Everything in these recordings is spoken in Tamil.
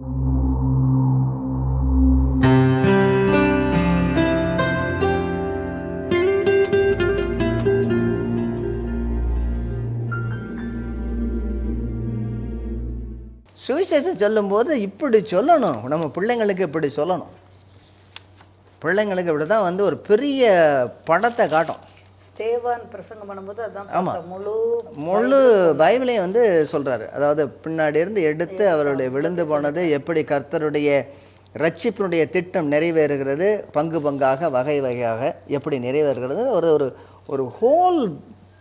சுவிசேஷம் சொல்லும்போது இப்படி சொல்லணும். நம்ம பிள்ளைங்களுக்கு இப்படி சொல்லணும். பிள்ளைங்களுக்கு இப்படி தான் வந்து ஒரு பெரிய படத்தை காட்டும். ஸ்தேவான் பிரசங்கம் பண்ணும்போது அதான் ஆமா. பார்த்தோம். முழு முழு பைபிளையும் வந்து சொல்கிறாரு அதாவது பின்னாடி இருந்து எடுத்து அவருடைய விழுந்து போனது எப்படி கர்த்தருடைய ரட்சிப்பினுடைய திட்டம் நிறைவேறுகிறது பங்கு பங்காக வகை வகையாக எப்படி நிறைவேறுகிறது ஒரு ஒரு ஒரு ஹோல்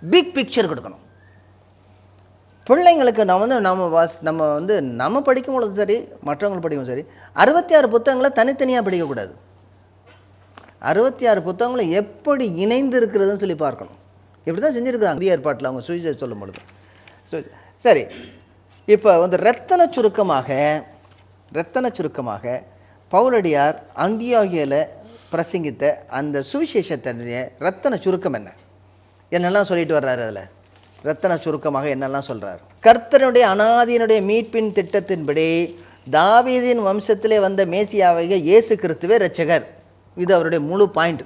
பிக் பிக்சர் கொடுக்கணும் பிள்ளைங்களுக்கு நம்ம வந்து நம்ம வாஸ் நம்ம வந்து நம்ம படிக்கும் பொழுது சரி மற்றவங்க படிக்கும் சரி அறுபத்தி ஆறு புத்தகங்களை தனித்தனியாக படிக்கக்கூடாது அறுபத்தி ஆறு புத்தகங்களை எப்படி இணைந்து இருக்கிறதுன்னு சொல்லி பார்க்கணும். இப்படி தான் செஞ்சுருக்குறாங்க. புதிய ஏற்பாட்டில் அவங்க சுவிசேஷம் சொல்லும் பொழுது. சரி இப்போ வந்து ரத்தன சுருக்கமாக ரத்தன சுருக்கமாக பவுலடியார் அந்தியோகியில் பிரசங்கித்த அந்த சுவிசேஷத்தினுடைய ரத்தன சுருக்கம் என்ன? என்னெல்லாம் சொல்லிட்டு வர்றாரு அதில்? ரத்தன சுருக்கமாக என்னெல்லாம் சொல்கிறார் கர்த்தனுடைய அனாதியினுடைய மீட்பின் திட்டத்தின்படி தாவீதின் வம்சத்திலே வந்த மேசியாவை இயேசு கிறிஸ்துவே ரட்சகர் இது அவருடைய முழு பாயிண்ட்.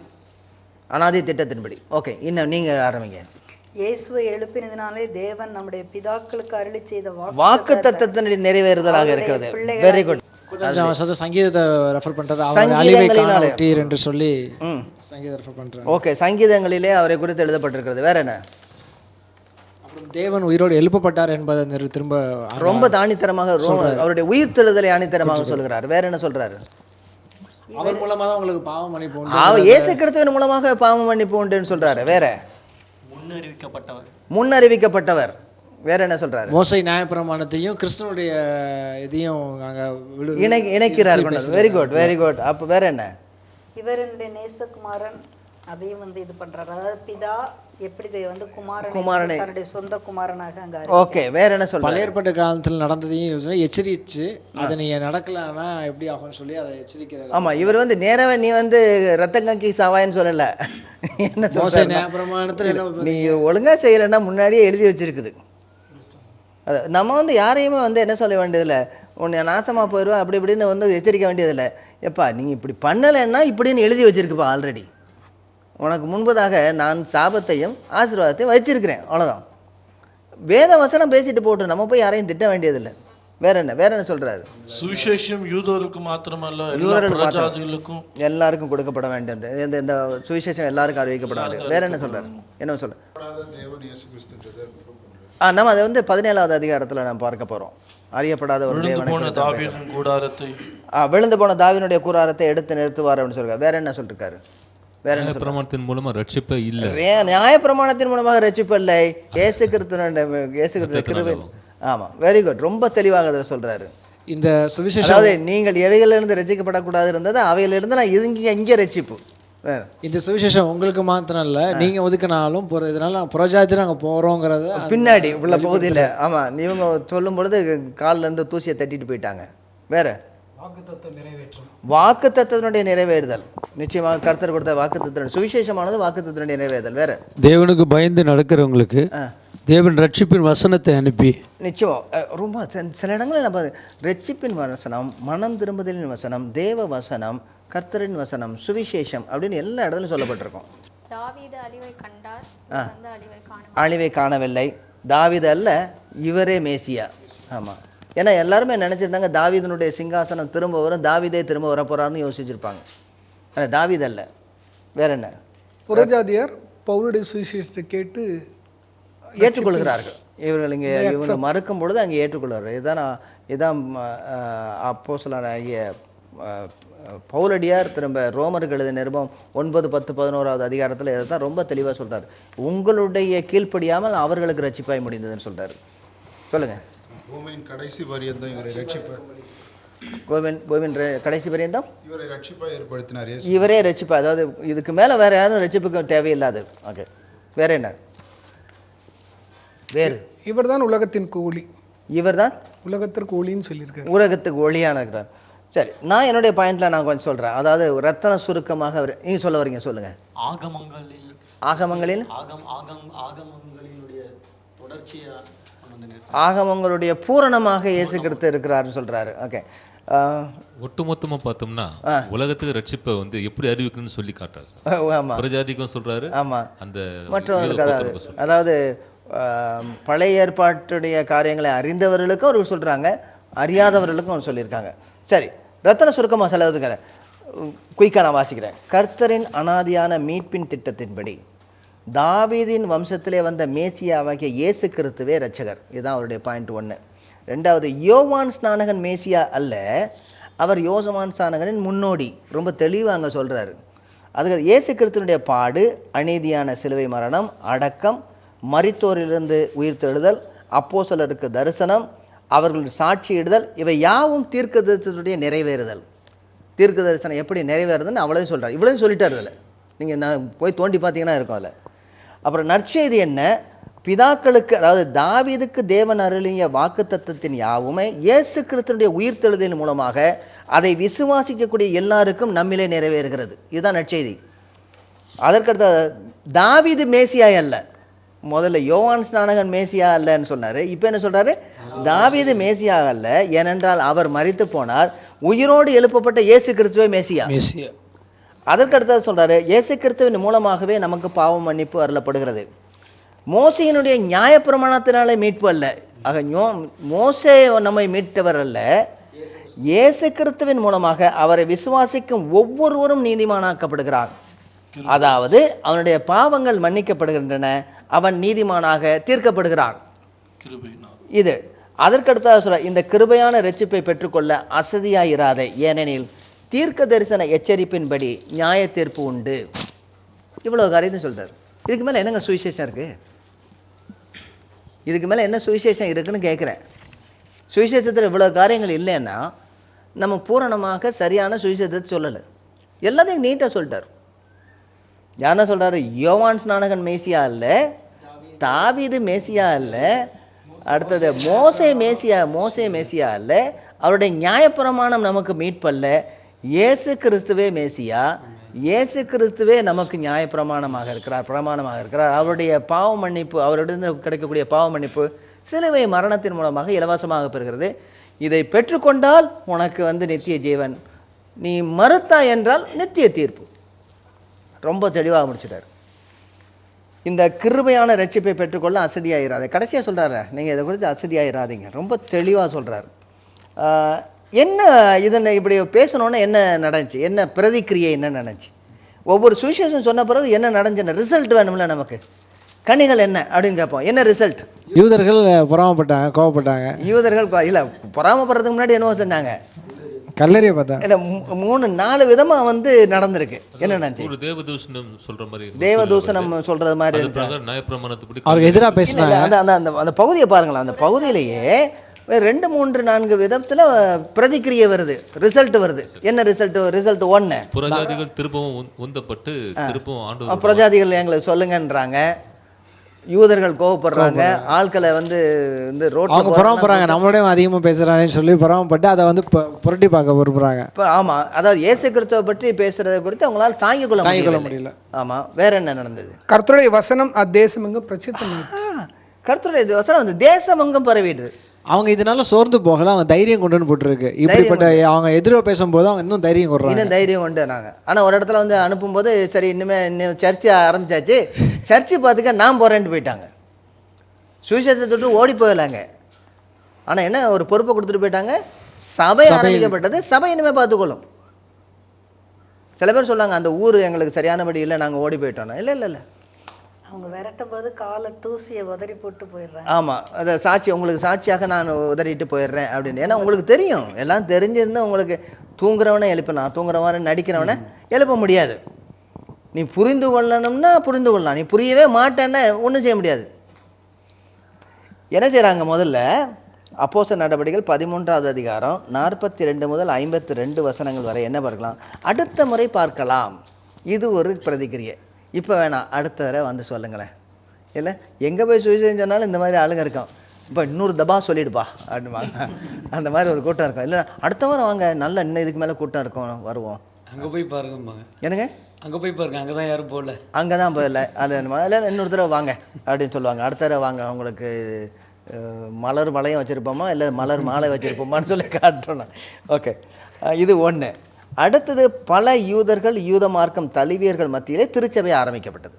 அனாதி திட்டத்தின்படி. ஓகே இன்னும் நீங்கள் ஆரம்பிங்க. இயேசுவை எழுப்பினதினாலே தேவன் நம்முடைய பிதாக்களுக்கு அருளி செய்த வாக்கு தத்தத்தினுடைய நிறைவேறுதலாக இருக்கிறது. வெரி குட் கொஞ்சம் சங்கீதத்தை ரெஃபர் ஒட்டீர் என்று சொல்லி சங்கீதம் ரெஃபர் பண்றாங்க ஓகே சங்கீதங்களிலே அவரை குறித்து எழுதப்பட்டிருக்கிறது. வேற என்ன? அப்புறம் தேவன் உயிரோடு எழுப்பப்பட்டார் என்பதை திரும்ப ரொம்ப தாணித்தரமாக ரொம்ப அவருடைய உயிர்த்தெழுதலை ஆணித்தரமாக சொல்கிறார் வேற என்ன சொல்றாரு? அவர் மூலமா தான் உங்களுக்கு பாவம் மன்னிப்பு உண்டு. அவ இயேசு கிறிஸ்துவின் மூலமாக பாவம் மன்னிப்பு உண்டுன்னு சொல்றாரு. வேற? முன்னறிவிக்கப்பட்டவர். முன்னறிவிக்கப்பட்டவர். வேற என்ன சொல்றாரு? மோசை நியாயப்பிரமாணத்தையும் கிறிஸ்தனுடைய இதையும் அங்க விழு இணை இணைக்கிறார் வெரி குட் வெரி குட் அப்போ வேற என்ன? இவர் என்னுடைய நேசகுமாரன் அதையும் வந்து இது பண்றாரு. அதாவது பிதா எப்படி வந்து குமாரனை குமாரனை. தன்னுடைய சொந்த குமாரனாக அங்க ஓகே வேற என்ன சொல்றாரு பழைய ஏற்பாட்டு காலத்தில் நடந்ததையும் யோசனை எச்சரிச்சு அதை நீங்க நடக்கலன்னா எப்படி ஆகும்னு சொல்லி அதை எச்சரிக்கிறார். ஆமா இவர் வந்து நேரவே நீ வந்து ரத்தம் கங்கி சாவாயின்னு சொல்லல. என்ன நியாயப்பிரமாணத்தில் என்ன நீ ஒழுங்கா செய்யலைன்னா முன்னாடியே எழுதி வச்சிருக்குது. அது நம்ம வந்து யாரையுமே வந்து என்ன சொல்ல வேண்டியதில்லை. உன்னை நாசமாக போயிடுவேன் அப்படி இப்படின்னு வந்து எச்சரிக்க வேண்டியதில்லை. எப்பா நீ இப்படி பண்ணலைன்னா இப்படின்னு எழுதி வச்சிருக்குப்பா ஆல்ரெடி உனக்கு முன்பதாக நான் சாபத்தையும் ஆசீர்வாதத்தையும் வச்சிருக்கிறேன் அவ்வளோதான் வேத வசனம் பேசிட்டு போட்டு நம்ம போய் யாரையும் திட்ட வேண்டியதில்லை. வேற என்ன? வேற என்ன சொல்றாரு? சுவிசேஷம் யூதருக்கு மாத்திரமல்ல எல்லா யூதர்கள் மாத்திரம். பிரஜாதிகளுக்கும். எல்லாருக்கும் கொடுக்கப்பட வேண்டியது. இந்த இந்த சுவிசேஷம் எல்லாருக்கும் அறிவிக்கப்படாது. வேற என்ன சொல்றாரு? என்ன சொல்ற? ஆ நம்ம அதை வந்து பதினேழாவது அதிகாரத்தில் நம்ம பார்க்க போறோம். அறியப்படாத ஒரு விழுந்து தேவனை கூடாரத்தை விழுந்து போன தாவினுடைய கூறாரத்தை எடுத்து நிறுத்துவார் அப்படின்னு சொல்றாரு. வேற என்ன சொல்லிருக்காரு? வேற? பிரமாணத்தின் மூலமா ரட்சிப்பே இல்லை. வே- நியாயப்பிரமாணத்தின் மூலமாக ரட்சிப்பில்லை இயேசு கிறிஸ்துவனுடைய இயேசு கிறிஸ்து கிருபை. ஆமா வெரி குட் ரொம்ப தெளிவாக அதை சொல்றாரு. இந்த சுவிசேஷம் அதாவது நீங்கள் எவைகளிலிருந்து ரசிக்கப்படக்கூடாது இருந்தது அவைகளிலிருந்து நான் இங்கே இங்கே ரட்சிப்பு வேற. இந்த சுவிசேஷம் உங்களுக்கு மாத்திரம் இல்ல. நீங்க ஒதுக்கினாலும் போற இதனால புறஜாதி நாங்க போறோங்கிறத பின்னாடி உள்ள பகுதியில் ஆமா இவங்க சொல்லும் பொழுது கால்ல இருந்து தூசியை தட்டிட்டு போயிட்டாங்க. வேற. வாக்கு தத்துவனுடைய நிறைவேறுதல். நிச்சயமாக கர்த்தர் கொடுத்த வாக்கு தத்துவ சுவிசேஷமானது வாக்கு தத்துவனுடைய நிறைவேறுதல். வேற? தேவனுக்கு பயந்து நடக்கிறவங்களுக்கு தேவன் ரட்சிப்பின் வசனத்தை அனுப்பி. நிச்சயம் ரொம்ப சில- இடங்களில் நம்ம ரட்சிப்பின் வசனம் மனம் திரும்புதலின் வசனம் தேவ வசனம் கர்த்தரின் வசனம் சுவிசேஷம் அப்படின்னு எல்லா இடத்துலையும் சொல்லப்பட்டிருக்கும். அழிவை காணவில்லை. தாவீது அல்ல இவரே மேசியா. ஆமாம் ஏன்னா எல்லாருமே நினச்சிருந்தாங்க தாவீதனுடைய சிங்காசனம் திரும்ப வரும் தாவீதே திரும்ப வர போகிறான்னு யோசிச்சிருப்பாங்க. ஆனால் தாவீது அல்ல. வேற என்ன? புறஜாதியார் பவுலுடைய சுவிசேஷத்தை கேட்டு ஏற்றுக்கொள்கிறார்கள். இவர்கள் இங்கே இவங்க மறுக்கும் பொழுது அங்கே ஏற்றுக்கொள்கிறார்கள் இதுதான் இதான் அப்போ ஆகிய பவுலடியார் திரும்ப ரோமர்கள் எழுதிய நிருபம் ஒன்பது பத்து பதினோராவது அதிகாரத்தில் இதை தான் ரொம்ப தெளிவாக சொல்றாரு. உங்களுடைய கீழ்ப்படியாமல் அவர்களுக்கு ரட்சிப்பாய் முடிந்ததுன்னு சொல்றாரு. சொல்லுங்க. பூமியின் கடைசி பரியந்தம் இவரை ரட்சிப்ப கோவின் கோவின் கடைசி பரியந்தம்? இவரை ரட்சிப்பா ஏற்படுத்தினார் இவரே ரட்சிப்பா. அதாவது இதுக்கு மேலே வேற யாரும் ரட்சிப்புக்கு தேவையில்லாதது ஓகே வேற என்ன? வேறு? இவர்தான் உலகத்தின் கூலி. இவர்தான்? உலகத்திற்கு ஒளின்னு சொல்லியிருக்காரு. ஊரகத்துக்கு ஒளியான இருக்கிறார். சரி நான் என்னுடைய பாயிண்ட்ல நான் கொஞ்சம் சொல்றேன். அதாவது ரத்தன சுருக்கமாக அவர் நீங்க சொல்ல வரீங்க சொல்லுங்க. ஆகமங்களில் ஆகமங்களில்? ஆகம் ஆகம் ஆகமங்களினுடைய தொடர்ச்சியா ஆகமங்களுடைய பூரணமாக இயேசு கிறிஸ்து இருக்கிறாருன்னு சொல்றாரு. ஓகே ஆஹ், ஒட்டுமொத்தமா பார்த்தோம்னா உலகத்துக்கு ரட்சிப்பை வந்து எப்படி அறிவிக்கணும்னு சொல்லி காட்டுறாரு புறஜாதிக்கும் சொல்றாரு ஆமாம் அந்த மற்றவர்களுக்கு யூத அதாவது ஆம், பழைய ஏற்பாட்டுடைய காரியங்களை அறிந்தவர்களுக்கும் அவர் சொல்கிறாங்க அறியாதவர்களுக்கும் அவர் சொல்லியிருக்காங்க. சரி ரத்தன சுருக்கமாக செலவுதுக்கிறேன். குயிக்காக நான் வாசிக்கிறேன். கர்த்தரின் அனாதியான மீட்பின் திட்டத்தின்படி தாவீதின் வம்சத்திலே வந்த மேசியாவாகிய இயேசு கிறிஸ்துவே ரட்சகர் இதுதான் அவருடைய பாயிண்ட் ஒன்று ரெண்டாவது யோவான் ஸ்நானகன் மேசியா அல்ல அவர் யோசமான் ஸ்நானகனின் முன்னோடி. ரொம்ப தெளிவாக அங்கே சொல்கிறாரு அதுக்கு இயேசு கிறிஸ்துனுடைய பாடு அநீதியான சிலுவை மரணம் அடக்கம் மரித்தோரிலிருந்து உயிர்த்தெழுதல் சிலருக்கு தரிசனம் அவர்கள் சாட்சியிடுதல் இவை யாவும் தீர்க்க தரிசனத்துடைய நிறைவேறுதல். தீர்க்க தரிசனம் எப்படி நிறைவேறுதுன்னு அவளையும் சொல்கிறார் இவ்வளோயும் சொல்லிட்டார் அதில். நீங்கள் நான் போய் தோண்டி பார்த்தீங்கன்னா இருக்கும் அதில். அப்புறம் நற்செய்தி என்ன? பிதாக்களுக்கு அதாவது தாவீதுக்கு தேவன் அருளிய வாக்குத்தத்தத்தின் யாவுமே இயேசு கிறிஸ்துனுடைய உயிர்த்தெழுதலின் மூலமாக அதை விசுவாசிக்கக்கூடிய எல்லாருக்கும் நம்மிலே நிறைவேறுகிறது. இதுதான் நற்செய்தி. அதற்கடுத்த தாவீது மேசியா அல்ல. முதல்ல யோவான் ஸ்நானகன் மேசியா அல்லன்னு சொன்னார். இப்போ என்ன சொல்கிறாரு தாவீது மேசியா அல்ல. ஏனென்றால் அவர் மறித்து போனார். உயிரோடு எழுப்பப்பட்ட இயேசு கிறிஸ்துவே மேசியா. மேசியா. அதற்கடுத்தது சொல்கிறாரு இயேசு கிறிஸ்துவின் மூலமாகவே நமக்கு பாவம் மன்னிப்பு அருளப்படுகிறது. மோசையினுடைய நியாயப்பிரமாணத்தினாலே மீட்பு அல்ல. ஆக ஞோ மோசே நம்மை மீட்டவர் அல்ல. இயேசு கிறிஸ்துவின் மூலமாக அவரை விசுவாசிக்கும் ஒவ்வொருவரும் நீதிமானாக்கப்படுகிறார். அதாவது அவனுடைய பாவங்கள் மன்னிக்கப்படுகின்றன அவன் நீதிமானாக தீர்க்கப்படுகிறான். இது. அதற்கடுத்ததாக சொல்ல இந்த கிருபையான ரட்சிப்பை பெற்றுக்கொள்ள அசதியாயிராதே. ஏனெனில் தீர்க்க தரிசன எச்சரிப்பின்படி நியாய தீர்ப்பு உண்டு. இவ்வளோ காரியத்தை சொல்கிறார் இதுக்கு மேலே என்னங்க சுவிசேஷம் இருக்குது இதுக்கு மேலே என்ன சுவிசேஷம் இருக்குன்னு கேட்குறேன் சுவிசேஷத்தில் இவ்வளோ காரியங்கள் இல்லைன்னா நம்ம பூரணமாக சரியான சுவிசேஷத்தை சொல்லலை. எல்லாத்தையும் நீட்டாக சொல்லிட்டார். யாரா சொல்கிறாரு யோவான் ஸ்நானகன் மேசியா இல்லை தாவிது மேசியா இல்லை அடுத்தது மோசே மேசியா மோசே மேசியா இல்லை அவருடைய நியாயப்பிரமாணம் நமக்கு மீட்பல்ல. இயேசு கிறிஸ்துவே மேசியா இயேசு கிறிஸ்துவே நமக்கு நியாயப்பிரமாணமாக இருக்கிறார் பிரமாணமாக இருக்கிறார். அவருடைய பாவ மன்னிப்பு அவரிடம் கிடைக்கக்கூடிய பாவ மன்னிப்பு சிலுவை மரணத்தின் மூலமாக இலவசமாக பெறுகிறது. இதை பெற்றுக்கொண்டால் உனக்கு வந்து நித்திய ஜீவன். நீ மறுத்தா என்றால் நித்திய தீர்ப்பு. ரொம்ப தெளிவாக முடிச்சிட்டார். இந்த கிருபையான ரட்சிப்பை பெற்றுக்கொள்ள அசதியாயிராது. கடைசியாக சொல்கிறாரு நீங்கள் இதை குறித்து அசதியாயிராதீங்க. ரொம்ப தெளிவாக சொல்கிறார் என்ன இதனை இப்படி பேசணுன்னா என்ன நடந்துச்சு? என்ன பிரதிக்கிரியை என்ன நடந்துச்சு? ஒவ்வொரு சுவிசேஷம் சொன்ன பிறகு என்ன நடந்துச்சுன்னு ரிசல்ட் வேணும்ல நமக்கு. கனிகள் என்ன அப்படின்னு கேட்போம். என்ன ரிசல்ட் யூதர்கள் பொறாமப்பட்டாங்க கோவப்பட்டாங்க. யூதர்கள் இல்லை பொறாமப்படுறதுக்கு முன்னாடி என்னவோ செஞ்சாங்க. கல்லறையை பார்த்தா இல்லை மூணு நாலு விதமாக வந்து நடந்திருக்கு. என்ன நடந்துச்சு? ஒரு தேவதூஷணம் சொல்ற மாதிரி தேவதூஷணம் சொல்கிறது மாதிரி அவருக்கு எதிராக பேசினாங்க அந்த அந்த அந்த பகுதியை பாருங்களேன். அந்த பகுதியிலேயே ரெண்டு மூன்று நான்கு விதத்தில் பிரதிக்கிரியை வருது. ரிசல்ட் வருது. என்ன ரிசல்ட் ரிசல்ட் ஒன்று புறஜாதிகள் திரும்பவும் உந்- உந்தப்பட்டு திரும்பவும் ஆண்டு பிரஜாதிகள் எங்களுக்கு சொல்லுங்கன்றாங்க. யூதர்கள் கோவப்படுறாங்க. ஆட்களை வந்து இந்த அவங்க ரோட்டில் பொறாமப்படுறாங்க நம்மளோட அதிகமாக பேசுகிறாங்கன்னு சொல்லி பொறாமப்பட்டு அதை வந்து புரட்டி பார்க்க விரும்புகிறாங்க இப்போ ஆமாம் அதாவது இயேசு கிறிஸ்துவை பற்றி பேசுறதை குறித்து அவங்களால தாங்கிக் கொள்ள தாங்கிக் கொள்ள முடியல. ஆமாம் வேற என்ன நடந்தது? கர்த்தருடைய வசனம் அத்தேசமெங்கும் பிரசித்தமாயிற்று கருத்துடைய வசனம் வந்து தேசம் எங்கும் பரவிடுது. அவங்க இதனால சோர்ந்து போகல அவங்க தைரியம் கொண்டு வந்து போட்டுருக்கு இப்படிப்பட்ட அவங்க எதிராக பேசும்போது அவங்க இன்னும் தைரியம் கொடுறாங்க இன்னும் தைரியம் கொண்டு நாங்கள் ஆனால் ஒரு இடத்துல வந்து அனுப்பும்போது சரி இனிமே இன்னும் சர்ச்சை ஆரம்பிச்சாச்சு. சர்ச்சு பார்த்துக்க நான் போகிறேன்ட்டு போயிட்டாங்க. சுவிசேஷத்தை தொட்டு ஓடி போயிடலாங்க ஆனால் என்ன ஒரு பொறுப்பை கொடுத்துட்டு போயிட்டாங்க? சபை ஆரம்பிக்கப்பட்டது. சபை இனிமேல் பார்த்துக்கொள்ளும். சில பேர் சொல்லுவாங்க அந்த ஊர் எங்களுக்கு சரியானபடி இல்லை நாங்கள் ஓடி போயிட்டோம் இல்லை இல்லை இல்லை. அவங்க விரட்டும் போது காலை தூசியை உதறி போட்டு போயிடுறாங்க. ஆமாம் அதை சாட்சி உங்களுக்கு சாட்சியாக நான் உதறிட்டு போயிடுறேன் அப்படின்னு. ஏன்னா உங்களுக்கு தெரியும். எல்லாம் தெரிஞ்சிருந்தால் உங்களுக்கு தூங்குறவனை எழுப்பலாம். தூங்குறவனை நடிக்கிறவனை எழுப்ப முடியாது. நீ புரிந்து கொள்ளணும்னா புரிந்து கொள்ளலாம். நீ புரியவே மாட்டேன்னா ஒன்றும் செய்ய முடியாது. என்ன செய்கிறாங்க முதல்ல? அப்போச நடவடிக்கைகள் பதிமூன்றாவது அதிகாரம் நாற்பத்தி ரெண்டு முதல் ஐம்பத்தி ரெண்டு வசனங்கள் வரை என்ன பார்க்கலாம்? அடுத்த முறை பார்க்கலாம். இது ஒரு பிரதிக்கிரியை. இப்போ வேணாம் அடுத்த தடவை வந்து சொல்லுங்களேன். இல்லை எங்கே போய் சுவிசேஷம் சொன்னாலும் இந்த மாதிரி ஆளுங்க இருக்கும் இப்போ இன்னொரு தபா சொல்லிடுப்பா அப்படின்பாங்க அந்த மாதிரி ஒரு கூட்டம் இருக்கும். இல்லை அடுத்த வாரம் வாங்க நல்ல இன்னும் இதுக்கு மேலே கூட்டம் இருக்கும் வருவோம். அங்கே போய் பாருங்கம்பாங்க. என்னங்க? அங்கே போய் பாருங்க அங்கே தான் யாரும் போகல. அங்கே தான் போயிடல அது இல்லை இன்னொரு தடவை வாங்க அப்படின்னு சொல்லுவாங்க. அடுத்த தடவை வாங்க உங்களுக்கு அஹ், மலர் வளையம் வச்சுருப்போமா இல்லை மலர் மாலை வச்சுருப்போமான்னு சொல்லி காட்டணும். ஓகே இது ஒன்று அடுத்தது பல யூதர்கள் யூத மார்க்கம் தழுவியர்கள் மத்தியிலே திருச்சபை ஆரம்பிக்கப்பட்டது.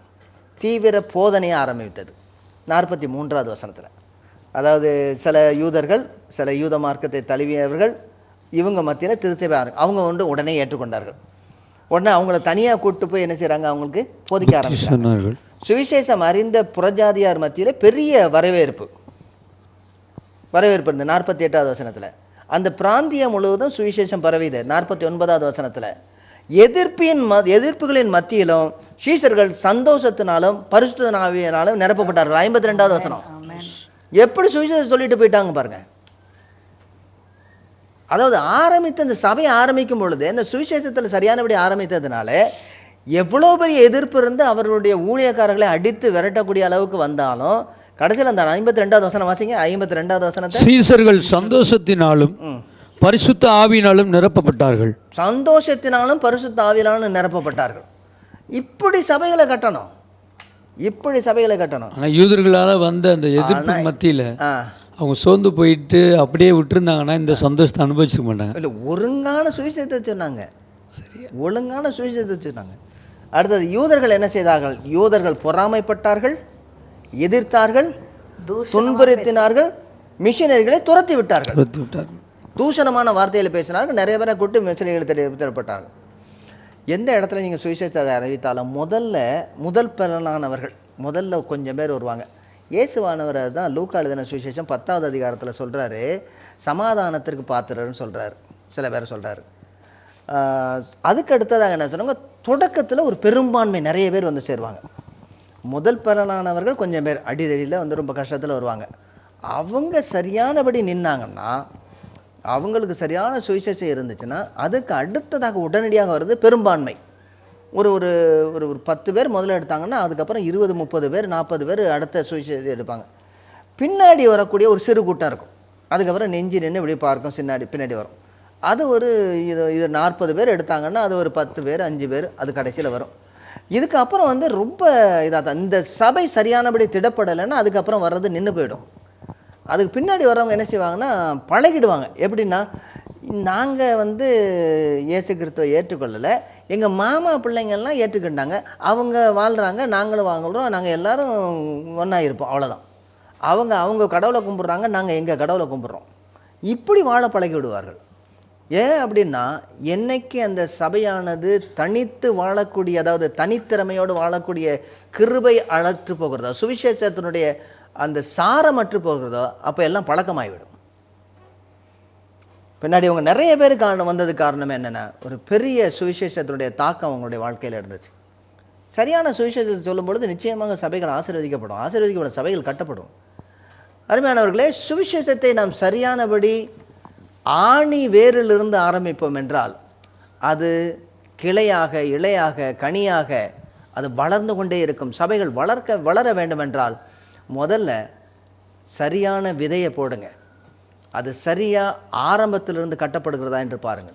தீவிர போதனையை ஆரம்பித்தது. நாற்பத்தி மூன்றாவது வசனத்தில். அதாவது சில யூதர்கள் சில யூத மார்க்கத்தை தழுவியவர்கள் இவங்க மத்தியில் திருச்சபை ஆரம்பி அவங்க வந்து உடனே ஏற்றுக்கொண்டார்கள். உடனே அவங்கள தனியாக கூப்பிட்டு போய் என்ன செய்கிறாங்க அவங்களுக்கு போதிக்க ஆரம்பிச்சாங்க சுவிசேஷம் அறிந்த புறஜாதியார் மத்தியில் பெரிய வரவேற்பு. வரவேற்பு இருந்தது. நாற்பத்தி எட்டாவது வசனத்தில். அந்த பிராந்தியம் முழுவதும் சுவிசேஷம் பரவிது நாற்பத்தி ஒன்பதாவது வசனத்தில். எதிர்ப்பின் ம எதிர்ப்புகளின் மத்தியிலும் சீசர்கள் சந்தோஷத்தினாலும் பரிசுத்தனாவியனாலும் நிரப்பப்பட்டார்கள். ஐம்பத்தி ரெண்டாவது வசனம் எப்படி சுவிசேஷம் சொல்லிட்டு போயிட்டாங்க பாருங்க. அதாவது ஆரம்பித்த இந்த சபை ஆரம்பிக்கும் பொழுது இந்த சுவிசேஷத்தில் சரியானபடி ஆரம்பித்ததுனால எவ்வளோ பெரிய எதிர்ப்பு இருந்து அவர்களுடைய ஊழியக்காரர்களை அடித்து விரட்டக்கூடிய அளவுக்கு வந்தாலும் கடைசியில் அந்த ஐம்பத்தி ரெண்டாவது வசனம் வாசிங்க. ஐம்பத்தி ரெண்டாவது வசனத்தை சீசர்கள் சந்தோஷத்தினாலும் பரிசுத்த ஆவியினாலும் நிரப்பப்பட்டார்கள். சந்தோஷத்தினாலும் பரிசுத்த ஆவியினாலும் நிரப்பப்பட்டார்கள். இப்படி சபைகளை கட்டணும். இப்படி சபைகளை கட்டணும். ஆனால் யூதர்களால் வந்த அந்த எதிர்ப்பு மத்தியில் அவங்க சோர்ந்து போயிட்டு அப்படியே விட்டுருந்தாங்கன்னா இந்த சந்தோஷத்தை அனுபவிச்சிக்க மாட்டாங்க. இல்லை ஒழுங்கான சுவிசேஷத்தை சொன்னாங்க சரி. ஒழுங்கான சுவிசேஷத்தை சொன்னாங்க அடுத்தது யூதர்கள் என்ன செய்தார்கள்? யூதர்கள் பொறாமைப்பட்டார்கள். எதிர்த்தார்கள் துன்புறுத்தினார்கள் மிஷினரிகளை துரத்தி விட்டார்கள். துரத்தி விட்டார்கள். தூஷணமான வார்த்தையில் பேசினார்கள் நிறைய பேரை கூட்டு மிஷினரிகள் திரப்பட்டார்கள் எந்த இடத்துல நீங்கள் சுவிசேஷத்தை அறிவித்தாலும் முதல்ல முதல் பலனானவர்கள் முதல்ல கொஞ்சம் பேர் வருவாங்க. இயேசுவானவர் தான் லூக்கா எழுதின சுவிசேஷம் பத்தாவது அதிகாரத்தில் சொல்கிறாரு சமாதானத்திற்கு பாத்திரர்னு சொல்கிறாரு சில பேர் சொல்கிறாரு அதுக்கு அடுத்ததாக என்ன சொன்னாங்க தொடக்கத்தில் ஒரு பெரும்பான்மை நிறைய பேர் வந்து சேருவாங்க. முதல் பலனானவர்கள் கொஞ்சம் பேர் அடிதடியில் வந்து ரொம்ப கஷ்டத்தில் வருவாங்க. அவங்க சரியானபடி நின்னாங்கன்னா அவங்களுக்கு சரியான சுவிசேஷம் இருந்துச்சுன்னா அதுக்கு அடுத்ததாக உடனடியாக வருது பெரும்பான்மை. ஒரு ஒரு ஒரு ஒரு பத்து பேர் முதல்ல எடுத்தாங்கன்னா அதுக்கப்புறம் இருபது முப்பது பேர் நாற்பது பேர் அடுத்த சுவிசேஷம் எடுப்பாங்க. பின்னாடி வரக்கூடிய ஒரு சிறு கூட்டம் இருக்கும். அதுக்கப்புறம் நெஞ்சு நின்று இப்படி பார்க்கும் சின்னாடி பின்னாடி வரும். அது ஒரு இது இது நாற்பது பேர் எடுத்தாங்கன்னா அது ஒரு பத்து பேர் அஞ்சு பேர் அது கடைசியில் வரும். இதுக்கப்புறம் வந்து ரொம்ப இதாக தான் இந்த சபை சரியானபடி திடப்படலைன்னா அதுக்கப்புறம் வர்றது நின்று போயிடும். அதுக்கு பின்னாடி வரவங்க என்ன செய்வாங்கன்னா பழகிடுவாங்க. எப்படின்னா நாங்கள் வந்து இயேசு கிறிஸ்துவை ஏற்றுக்கொள்ளலை. எங்கள் மாமா பிள்ளைங்கள்லாம் ஏற்றுக்கிட்டாங்க. அவங்க வாழ்கிறாங்க நாங்களும் வாங்குறோம் நாங்கள் எல்லோரும் ஒன்றா இருப்போம் அவ்வளோதான் அவங்க அவங்க கடவுளை கும்பிட்றாங்க நாங்கள் எங்கள் கடவுளை கும்பிட்றோம். இப்படி வாழ பழகி விடுவார்கள். ஏன் அப்படின்னா என்னைக்கு அந்த சபையானது தனித்து வாழக்கூடிய அதாவது தனித்திறமையோடு வாழக்கூடிய கிருபை அழற்று போகிறதோ சுவிசேஷத்தினுடைய அந்த சாரம் அற்று போகிறதோ அப்போ எல்லாம் பழக்கமாகிவிடும் பின்னாடி அவங்க நிறைய பேர் காரணம் வந்தது காரணம் என்னென்னா ஒரு பெரிய சுவிசேஷத்தினுடைய தாக்கம் அவங்களுடைய வாழ்க்கையில் இருந்துச்சு. சரியான சுவிசேஷத்தை சொல்லும் பொழுது நிச்சயமாக சபைகள் ஆசீர்வதிக்கப்படும் ஆசீர்வதிக்கப்படும் சபைகள் கட்டப்படும். அருமையானவர்களே சுவிசேஷத்தை நாம் சரியானபடி ஆணி வேரிலிருந்து ஆரம்பிப்போம் என்றால் அது கிளையாக இலையாக கனியாக அது வளர்ந்து கொண்டே இருக்கும். சபைகள் வளர்க்க வளர வேண்டுமென்றால் முதல்ல சரியான விதையை போடுங்க. அது சரியாக ஆரம்பத்திலிருந்து கட்டப்படுகிறதா என்று பாருங்கள்.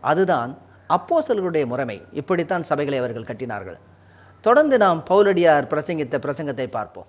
அதுதான் அப்போசல்களுடைய முறைமை. இப்படித்தான் சபைகளை அவர்கள் கட்டினார்கள். தொடர்ந்து நாம் பௌலடியார் பிரசங்கித்த பிரசங்கத்தை பார்ப்போம்.